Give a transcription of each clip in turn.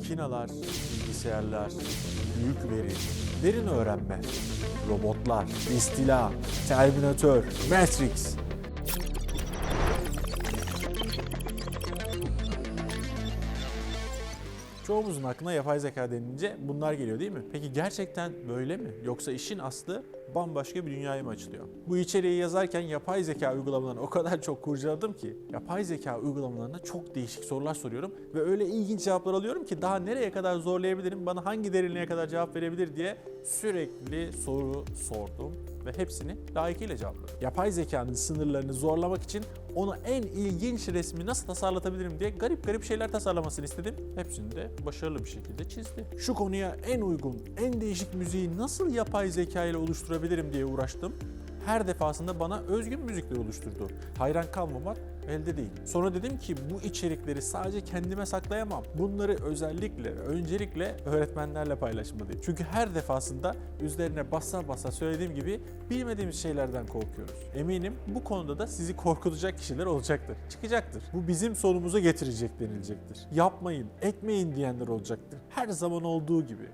Makineler, bilgisayarlar, büyük veri, derin öğrenme, robotlar, istila, Terminator, Matrix. Çoğumuzun aklına yapay zeka denince bunlar geliyor değil mi? Peki gerçekten böyle mi? Yoksa işin aslı bambaşka bir dünyaya mı açılıyor? Bu içeriği yazarken yapay zeka uygulamalarını o kadar çok kurcaladım ki yapay zeka uygulamalarına çok değişik sorular soruyorum ve öyle ilginç cevaplar alıyorum ki daha nereye kadar zorlayabilirim, bana hangi derinliğe kadar cevap verebilir diye sürekli soru sordum ve hepsini layıkıyla cevapladım. Yapay zekanın sınırlarını zorlamak için ona en ilginç resmi nasıl tasarlatabilirim diye garip garip şeyler tasarlamasını istedim. Hepsini de başarılı bir şekilde çizdi. Şu konuya en uygun, en değişik müziği nasıl yapay zeka ile oluşturabilirim diye uğraştım. Her defasında bana özgün müzikler oluşturdu. Hayran kalmamak elde değil. Sonra dedim ki bu içerikleri sadece kendime saklayamam. Bunları özellikle, öncelikle öğretmenlerle paylaşmalıyım. Çünkü her defasında üzerine basa basa söylediğim gibi bilmediğimiz şeylerden korkuyoruz. Eminim bu konuda da sizi korkutacak kişiler olacaktır. Çıkacaktır. Bu bizim sonumuza getirecek denilecektir. Yapmayın, etmeyin diyenler olacaktır. Her zaman olduğu gibi.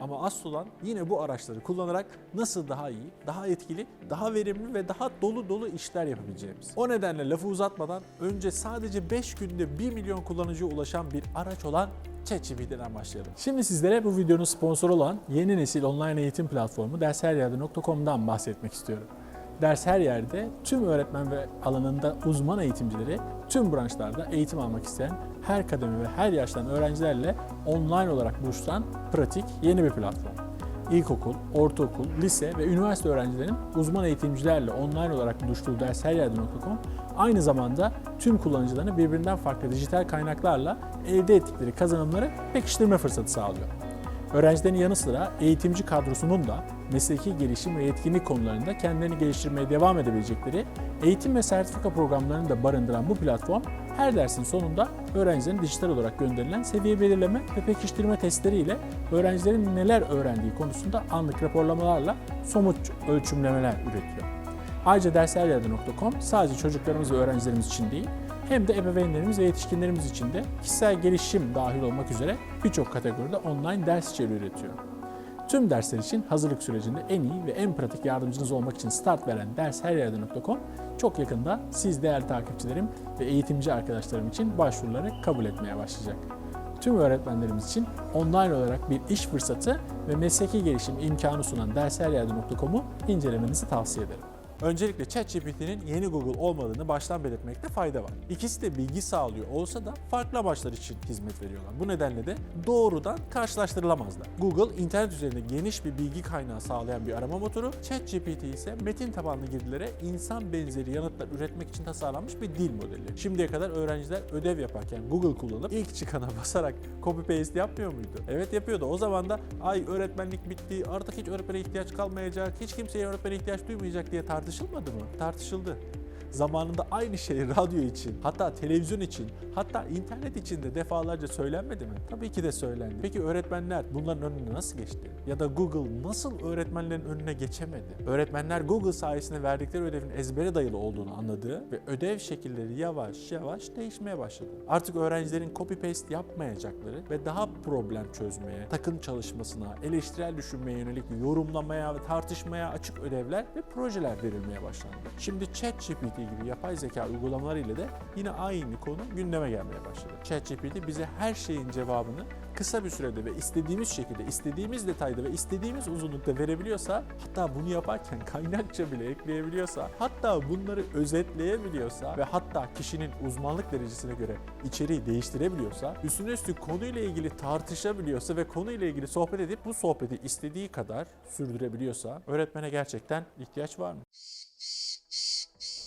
Ama asıl olan yine bu araçları kullanarak nasıl daha iyi, daha etkili, daha verimli ve daha dolu dolu işler yapabileceğimiz. O nedenle lafı uzatmadan önce sadece 5 günde 1 milyon kullanıcıya ulaşan bir araç olan ChatGPT'den başlayalım. Şimdi sizlere bu videonun sponsoru olan yeni nesil online eğitim platformu dersheryerde.com'dan bahsetmek istiyorum. Ders her yerde tüm öğretmen ve alanında uzman eğitimcileri tüm branşlarda eğitim almak isteyen her kademe ve her yaştan öğrencilerle online olarak buluşturan pratik yeni bir platform. İlkokul, ortaokul, lise ve üniversite öğrencilerinin uzman eğitimcilerle online olarak buluştuğu dersheryerde.com aynı zamanda tüm kullanıcılarını birbirinden farklı dijital kaynaklarla elde ettikleri kazanımları pekiştirme fırsatı sağlıyor. Öğrencilerin yanı sıra eğitimci kadrosunun da mesleki gelişim ve yetkinlik konularında kendilerini geliştirmeye devam edebilecekleri eğitim ve sertifika programlarını da barındıran bu platform her dersin sonunda öğrencilerin dijital olarak gönderilen seviye belirleme ve pekiştirme testleriyle öğrencilerin neler öğrendiği konusunda anlık raporlamalarla somut ölçümlemeler üretiyor. Ayrıca dersheryerde.com sadece çocuklarımız ve öğrencilerimiz için değil, hem de ebeveynlerimiz ve yetişkinlerimiz için de kişisel gelişim dahil olmak üzere birçok kategoride online ders içeriği üretiyor. Tüm dersler için hazırlık sürecinde en iyi ve en pratik yardımcınız olmak için start veren dersheryerde.com çok yakında siz değerli takipçilerim ve eğitimci arkadaşlarım için başvuruları kabul etmeye başlayacak. Tüm öğretmenlerimiz için online olarak bir iş fırsatı ve mesleki gelişim imkanı sunan dersheryerde.com'u incelemenizi tavsiye ederim. Öncelikle ChatGPT'nin yeni Google olmadığını baştan belirtmekte fayda var. İkisi de bilgi sağlıyor olsa da farklı amaçlar için hizmet veriyorlar. Bu nedenle de doğrudan karşılaştırılamazlar. Google internet üzerinde geniş bir bilgi kaynağı sağlayan bir arama motoru, ChatGPT ise metin tabanlı girdilere insan benzeri yanıtlar üretmek için tasarlanmış bir dil modeli. Şimdiye kadar öğrenciler ödev yaparken Google kullanıp ilk çıkana basarak copy paste yapmıyor muydu? Evet yapıyordu. O zaman da ay öğretmenlik bitti, artık hiç öğretmene ihtiyaç kalmayacak, hiç kimseye öğretmene ihtiyaç duymayacak diye tartışılmadı mı? Tartışıldı. Zamanında aynı şey radyo için, hatta televizyon için, hatta internet için de defalarca söylenmedi mi? Tabii ki de söylendi. Peki öğretmenler bunların önüne nasıl geçti? Ya da Google nasıl öğretmenlerin önüne geçemedi? Öğretmenler Google sayesinde verdikleri ödevin ezbere dayalı olduğunu anladığı ve ödev şekilleri yavaş yavaş değişmeye başladı. Artık öğrencilerin copy paste yapmayacakları ve daha problem çözmeye, takım çalışmasına, eleştirel düşünmeye yönelik yorumlamaya ve tartışmaya açık ödevler ve projeler verilmeye başlandı. Şimdi ChatGPT gibi yapay zeka uygulamalarıyla da yine aynı konu gündeme gelmeye başladı. ChatGPT bize her şeyin cevabını kısa bir sürede ve istediğimiz şekilde, istediğimiz detayda ve istediğimiz uzunlukta verebiliyorsa, hatta bunu yaparken kaynakça bile ekleyebiliyorsa, hatta bunları özetleyebiliyorsa ve hatta kişinin uzmanlık derecesine göre içeriği değiştirebiliyorsa, üstüne üstlük konuyla ilgili tartışabiliyorsa ve konuyla ilgili sohbet edip bu sohbeti istediği kadar sürdürebiliyorsa öğretmene gerçekten ihtiyaç var mı?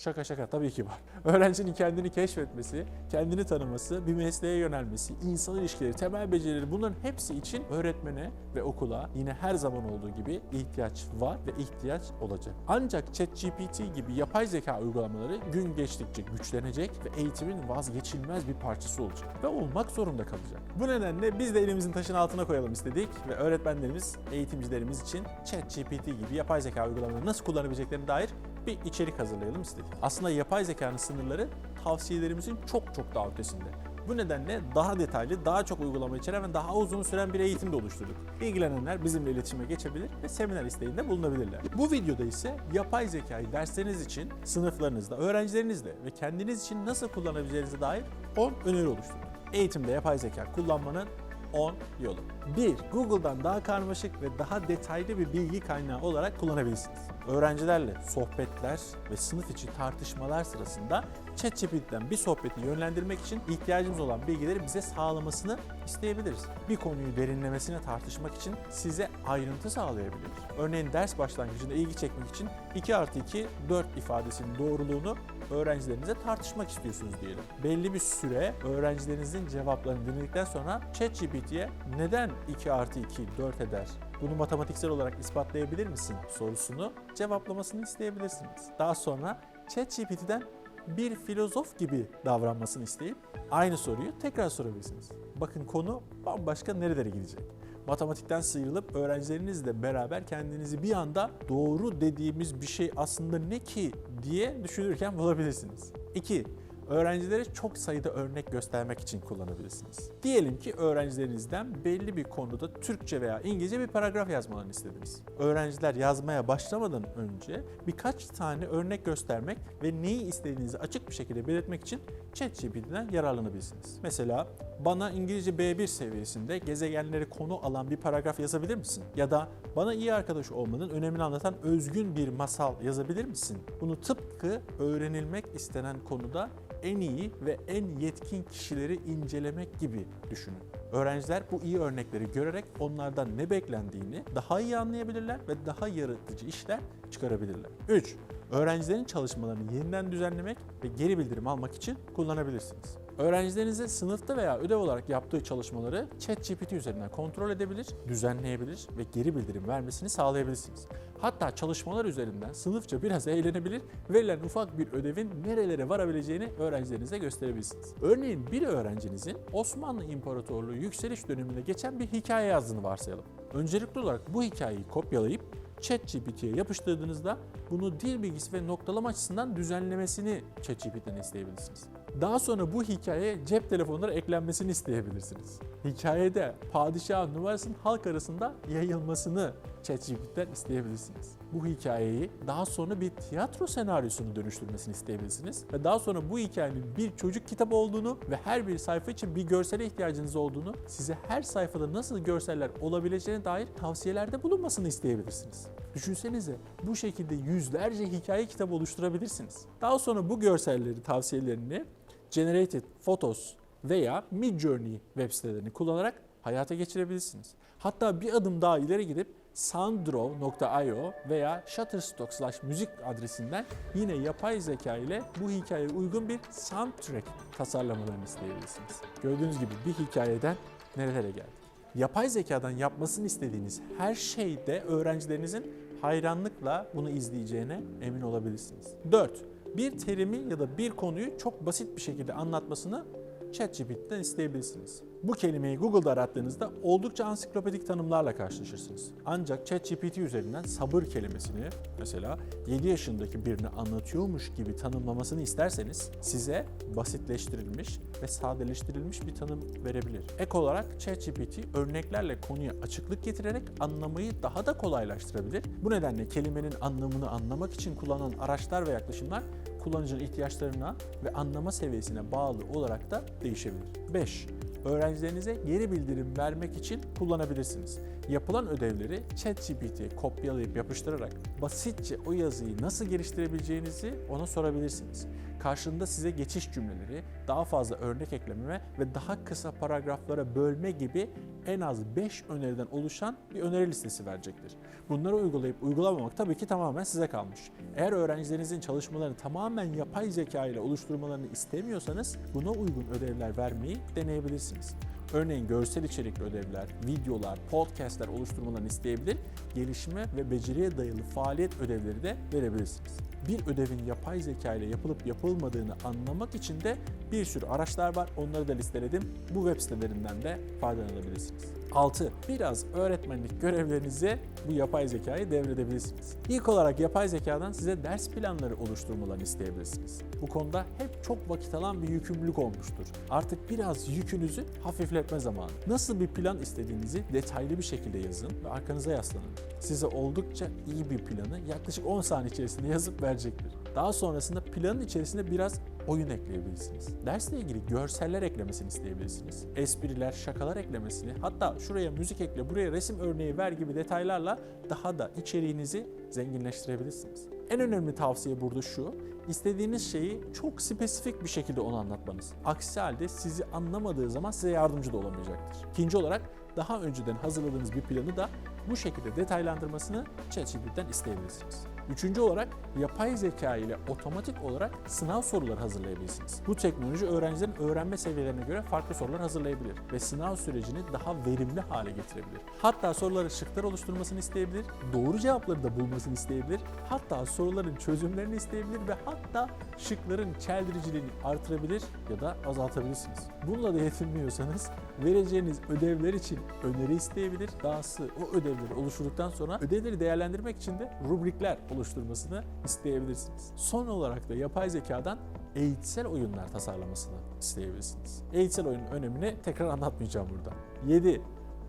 Şaka şaka tabii ki var. Öğrencinin kendini keşfetmesi, kendini tanıması, bir mesleğe yönelmesi, insan ilişkileri, temel becerileri bunların hepsi için öğretmene ve okula yine her zaman olduğu gibi ihtiyaç var ve ihtiyaç olacak. Ancak ChatGPT gibi yapay zeka uygulamaları gün geçtikçe güçlenecek ve eğitimin vazgeçilmez bir parçası olacak ve olmak zorunda kalacak. Bu nedenle biz de elimizin taşın altına koyalım istedik ve öğretmenlerimiz, eğitimcilerimiz için ChatGPT gibi yapay zeka uygulamaları nasıl kullanabileceklerine dair bir içerik hazırlayalım istedik. Aslında yapay zekanın sınırları tavsiyelerimizin çok çok daha ötesinde. Bu nedenle daha detaylı, daha çok uygulama içeren ve daha uzun süren bir eğitim de oluşturduk. İlgilenenler bizimle iletişime geçebilir ve seminer isteğinde bulunabilirler. Bu videoda ise yapay zekayı dersleriniz için sınıflarınızda, öğrencilerinizle ve kendiniz için nasıl kullanabileceğinize dair 10 öneri oluşturduk. Eğitimde yapay zeka kullanmanın 10 yolu. 1. Google'dan daha karmaşık ve daha detaylı bir bilgi kaynağı olarak kullanabilirsiniz. Öğrencilerle sohbetler ve sınıf içi tartışmalar sırasında ChatGPT'den bir sohbeti yönlendirmek için ihtiyacımız olan bilgileri bize sağlamasını isteyebiliriz. Bir konuyu derinlemesine tartışmak için size ayrıntı sağlayabilir. Örneğin ders başlangıcında ilgi çekmek için 2 artı 2, 4 ifadesinin doğruluğunu öğrencilerinize tartışmak istiyorsunuz diyelim. Belli bir süre öğrencilerinizin cevaplarını dinledikten sonra ChatGPT'ye neden 2 artı 2 4 eder? Bunu matematiksel olarak ispatlayabilir misin sorusunu cevaplamasını isteyebilirsiniz. Daha sonra ChatGPT'den bir filozof gibi davranmasını isteyip aynı soruyu tekrar sorabilirsiniz. Bakın konu bambaşka nerelere gidecek. Matematikten sıyrılıp öğrencilerinizle beraber kendinizi bir anda doğru dediğimiz bir şey aslında ne ki diye düşünürken bulabilirsiniz. 2. Öğrencilere çok sayıda örnek göstermek için kullanabilirsiniz. Diyelim ki öğrencilerinizden belli bir konuda Türkçe veya İngilizce bir paragraf yazmalarını istediniz. Öğrenciler yazmaya başlamadan önce birkaç tane örnek göstermek ve neyi istediğinizi açık bir şekilde belirtmek için ChatGPT'den yararlanabilirsiniz. Mesela bana İngilizce B1 seviyesinde gezegenleri konu alan bir paragraf yazabilir misin? Ya da bana iyi arkadaş olmanın önemini anlatan özgün bir masal yazabilir misin? Bunu tıpkı öğrenilmek istenen konuda en iyi ve en yetkin kişileri incelemek gibi düşünün. Öğrenciler bu iyi örnekleri görerek onlardan ne beklendiğini daha iyi anlayabilirler ve daha yaratıcı işler çıkarabilirler. 3. Öğrencilerin çalışmalarını yeniden düzenlemek ve geri bildirim almak için kullanabilirsiniz. Öğrencilerinize sınıfta veya ödev olarak yaptığı çalışmaları ChatGPT üzerinden kontrol edebilir, düzenleyebilir ve geri bildirim vermesini sağlayabilirsiniz. Hatta çalışmalar üzerinden sınıfça biraz eğlenebilir, verilen ufak bir ödevin nerelere varabileceğini öğrencilerinize gösterebilirsiniz. Örneğin bir öğrencinizin Osmanlı İmparatorluğu yükseliş döneminde geçen bir hikaye yazdığını varsayalım. Öncelikli olarak bu hikayeyi kopyalayıp ChatGPT'ye yapıştırdığınızda bunu dil bilgisi ve noktalama açısından düzenlemesini ChatGPT'den isteyebilirsiniz. Daha sonra bu hikayeye cep telefonları eklenmesini isteyebilirsiniz. Hikayede padişahın numarasının halk arasında yayılmasını ChatGPT'den isteyebilirsiniz. Bu hikayeyi daha sonra bir tiyatro senaryosunu dönüştürmesini isteyebilirsiniz. Ve daha sonra bu hikayenin bir çocuk kitabı olduğunu ve her bir sayfa için bir görsele ihtiyacınız olduğunu, size her sayfada nasıl görseller olabileceğine dair tavsiyelerde bulunmasını isteyebilirsiniz. Düşünsenize bu şekilde yüzlerce hikaye kitabı oluşturabilirsiniz. Daha sonra bu görselleri, tavsiyelerini Generated Photos veya Midjourney web sitelerini kullanarak hayata geçirebilirsiniz. Hatta bir adım daha ileri gidip sounddraw.io veya shutterstock slash müzik adresinden yine yapay zeka ile bu hikayeye uygun bir soundtrack tasarlamalarını isteyebilirsiniz. Gördüğünüz gibi bir hikayeden nerelere geldik. Yapay zekadan yapmasını istediğiniz her şeyde öğrencilerinizin hayranlıkla bunu izleyeceğine emin olabilirsiniz. 4. Bir terimi ya da bir konuyu çok basit bir şekilde anlatmasını ChatGPT'den isteyebilirsiniz. Bu kelimeyi Google'da arattığınızda oldukça ansiklopedik tanımlarla karşılaşırsınız. Ancak ChatGPT üzerinden sabır kelimesini mesela 7 yaşındaki birini anlatıyormuş gibi tanımlamasını isterseniz size basitleştirilmiş ve sadeleştirilmiş bir tanım verebilir. Ek olarak ChatGPT örneklerle konuya açıklık getirerek anlamayı daha da kolaylaştırabilir. Bu nedenle kelimenin anlamını anlamak için kullanılan araçlar ve yaklaşımlar kullanıcının ihtiyaçlarına ve anlama seviyesine bağlı olarak da değişebilir. 5. Öğrencilerinize geri bildirim vermek için kullanabilirsiniz. Yapılan ödevleri ChatGPT'ye kopyalayıp yapıştırarak basitçe o yazıyı nasıl geliştirebileceğinizi ona sorabilirsiniz. Karşında size geçiş cümleleri, daha fazla örnek eklememe ve daha kısa paragraflara bölme gibi en az 5 öneriden oluşan bir öneri listesi verecektir. Bunları uygulayıp uygulamamak tabii ki tamamen size kalmış. Eğer öğrencilerinizin çalışmalarını tamamen yapay zeka ile oluşturmalarını istemiyorsanız buna uygun ödevler vermeyi deneyebilirsiniz. Örneğin görsel içerikli ödevler, videolar, podcastler oluşturmalarını isteyebilir, gelişime ve beceriye dayalı faaliyet ödevleri de verebilirsiniz. Bir ödevin yapay zeka ile yapılıp yapılmadığını anlamak için de bir sürü araçlar var. Onları da listeledim. Bu web sitelerinden de faydalanabilirsiniz. 6. Biraz öğretmenlik görevlerinizi bu yapay zekayı devredebilirsiniz. İlk olarak yapay zekadan size ders planları oluşturmalarını isteyebilirsiniz. Bu konuda hep çok vakit alan bir yükümlülük olmuştur. Artık biraz yükünüzü hafifletme zamanı. Nasıl bir plan istediğinizi detaylı bir şekilde yazın ve arkanıza yaslanın. Size oldukça iyi bir planı yaklaşık 10 saniye içerisinde yazıp verecektir. Daha sonrasında planın içerisinde biraz oyun ekleyebilirsiniz. Dersle ilgili görseller eklemesini isteyebilirsiniz. Espriler, şakalar eklemesini, hatta şuraya müzik ekle, buraya resim örneği ver gibi detaylarla daha da içeriğinizi zenginleştirebilirsiniz. En önemli tavsiye burada şu, istediğiniz şeyi çok spesifik bir şekilde ona anlatmanız. Aksi halde sizi anlamadığı zaman size yardımcı da olamayacaktır. İkinci olarak daha önceden hazırladığınız bir planı da bu şekilde detaylandırmasını ChatGPT'den isteyebilirsiniz. Üçüncü olarak yapay zeka ile otomatik olarak sınav soruları hazırlayabilirsiniz. Bu teknoloji öğrencilerin öğrenme seviyelerine göre farklı sorular hazırlayabilir ve sınav sürecini daha verimli hale getirebilir. Hatta soruları şıklar oluşturmasını isteyebilir, doğru cevapları da bulmasını isteyebilir, hatta soruların çözümlerini isteyebilir ve hatta şıkların çeldiriciliğini artırabilir ya da azaltabilirsiniz. Bununla da yetinmiyorsanız vereceğiniz ödevler için öneri isteyebilir. Dahası o ödevleri oluşturduktan sonra ödevleri değerlendirmek için de rubrikler oluşturmasını isteyebilirsiniz. Son olarak da yapay zekadan eğitsel oyunlar tasarlamasını isteyebilirsiniz. Eğitsel oyunun önemini tekrar anlatmayacağım burada. 7.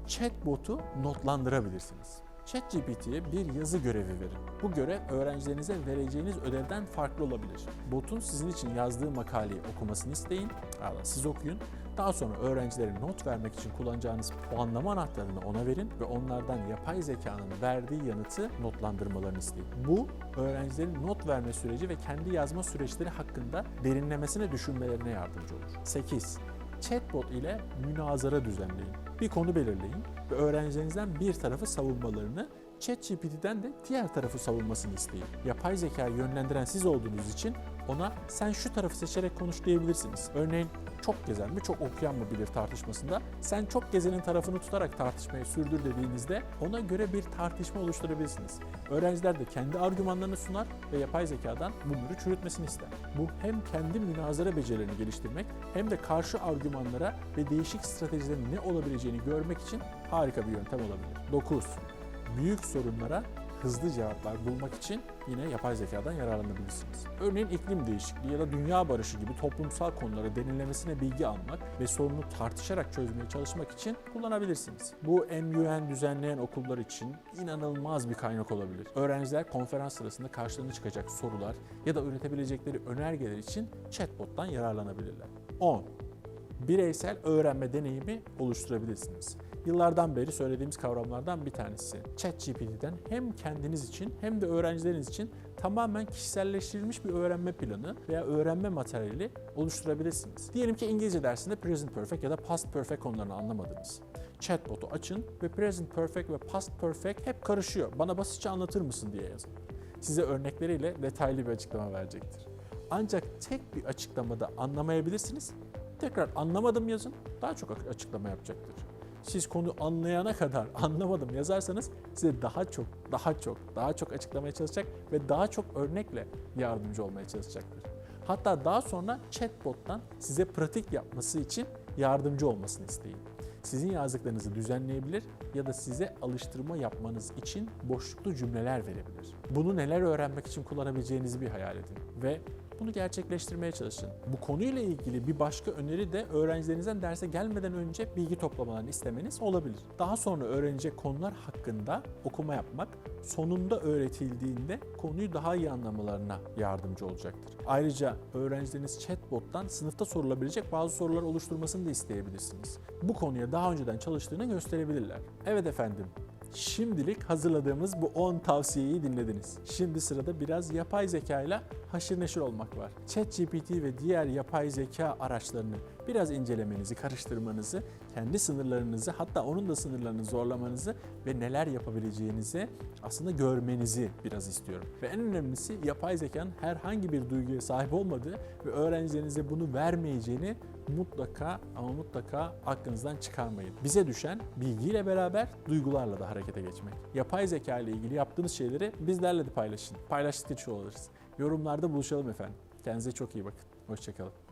Chatbot'u notlandırabilirsiniz. ChatGPT'ye bir yazı görevi verin. Bu görev öğrencilerinize vereceğiniz ödevden farklı olabilir. Botun sizin için yazdığı makaleyi okumasını isteyin, siz okuyun. Daha sonra öğrencilere not vermek için kullanacağınız puanlama anahtarını ona verin ve onlardan yapay zekanın verdiği yanıtı notlandırmalarını isteyin. Bu öğrencilerin not verme süreci ve kendi yazma süreçleri hakkında derinlemesine düşünmelerine yardımcı olur. 8. Chatbot ile münazara düzenleyin. Bir konu belirleyin ve öğrencilerinizden bir tarafı savunmalarını, ChatGPT'den de diğer tarafı savunmasını isteyin. Yapay zekayı yönlendiren siz olduğunuz için ona sen şu tarafı seçerek konuş diyebilirsiniz. Örneğin çok gezen mi çok okuyan mı bilir tartışmasında sen çok gezenin tarafını tutarak tartışmayı sürdür dediğinizde ona göre bir tartışma oluşturabilirsiniz. Öğrenciler de kendi argümanlarını sunar ve yapay zekadan bunları çürütmesini ister. Bu hem kendi münazara becerilerini geliştirmek hem de karşı argümanlara ve değişik stratejilerin ne olabileceğini görmek için harika bir yöntem olabilir. 9. Büyük sorunlara hızlı cevaplar bulmak için yine yapay zekadan yararlanabilirsiniz. Örneğin iklim değişikliği ya da dünya barışı gibi toplumsal konuları derinlemesine bilgi almak ve sorunu tartışarak çözmeye çalışmak için kullanabilirsiniz. Bu MUN düzenleyen okullar için inanılmaz bir kaynak olabilir. Öğrenciler konferans sırasında karşılarına çıkacak sorular ya da üretebilecekleri önergeler için chatbot'tan yararlanabilirler. 10 bireysel öğrenme deneyimi oluşturabilirsiniz. Yıllardan beri söylediğimiz kavramlardan bir tanesi. ChatGPT'den hem kendiniz için hem de öğrencileriniz için tamamen kişiselleştirilmiş bir öğrenme planı veya öğrenme materyali oluşturabilirsiniz. Diyelim ki İngilizce dersinde present perfect ya da past perfect konularını anlamadınız. Chatbot'u açın ve present perfect ve past perfect hep karışıyor. Bana basitçe anlatır mısın diye yazın. Size örnekleriyle detaylı bir açıklama verecektir. Ancak tek bir açıklamada anlamayabilirsiniz Tekrar anlamadım yazın, daha çok açıklama yapacaktır. Siz konu anlayana kadar anlamadım yazarsanız size daha çok, daha çok, daha çok açıklamaya çalışacak ve daha çok örnekle yardımcı olmaya çalışacaktır. Hatta daha sonra chatbot'tan size pratik yapması için yardımcı olmasını isteyin. Sizin yazdıklarınızı düzenleyebilir ya da size alıştırma yapmanız için boşluklu cümleler verebilir. Bunu neler öğrenmek için kullanabileceğinizi bir hayal edin ve bunu gerçekleştirmeye çalışın. Bu konuyla ilgili bir başka öneri de öğrencilerinizden derse gelmeden önce bilgi toplamalarını istemeniz olabilir. Daha sonra öğrenecek konular hakkında okuma yapmak sonunda öğretildiğinde konuyu daha iyi anlamalarına yardımcı olacaktır. Ayrıca öğrencileriniz chatbot'tan sınıfta sorulabilecek bazı sorular oluşturmasını da isteyebilirsiniz. Bu konuya daha önceden çalıştığını gösterebilirler. Evet efendim, Şimdilik hazırladığımız bu 10 tavsiyeyi dinlediniz. Şimdi sırada biraz yapay zeka ile haşır neşir olmak var. ChatGPT ve diğer yapay zeka araçlarını biraz incelemenizi, karıştırmanızı, kendi sınırlarınızı hatta onun da sınırlarını zorlamanızı ve neler yapabileceğinizi aslında görmenizi biraz istiyorum. Ve en önemlisi yapay zekanın herhangi bir duyguya sahip olmadığı ve öğrencilerinize bunu vermeyeceğini mutlaka ama mutlaka aklınızdan çıkarmayın. Bize düşen bilgiyle beraber duygularla da harekete geçmek. Yapay zeka ile ilgili yaptığınız şeyleri bizlerle de paylaşın. Paylaştıkça çoğalırız. Yorumlarda buluşalım efendim. Kendinize çok iyi bakın. Hoşçakalın.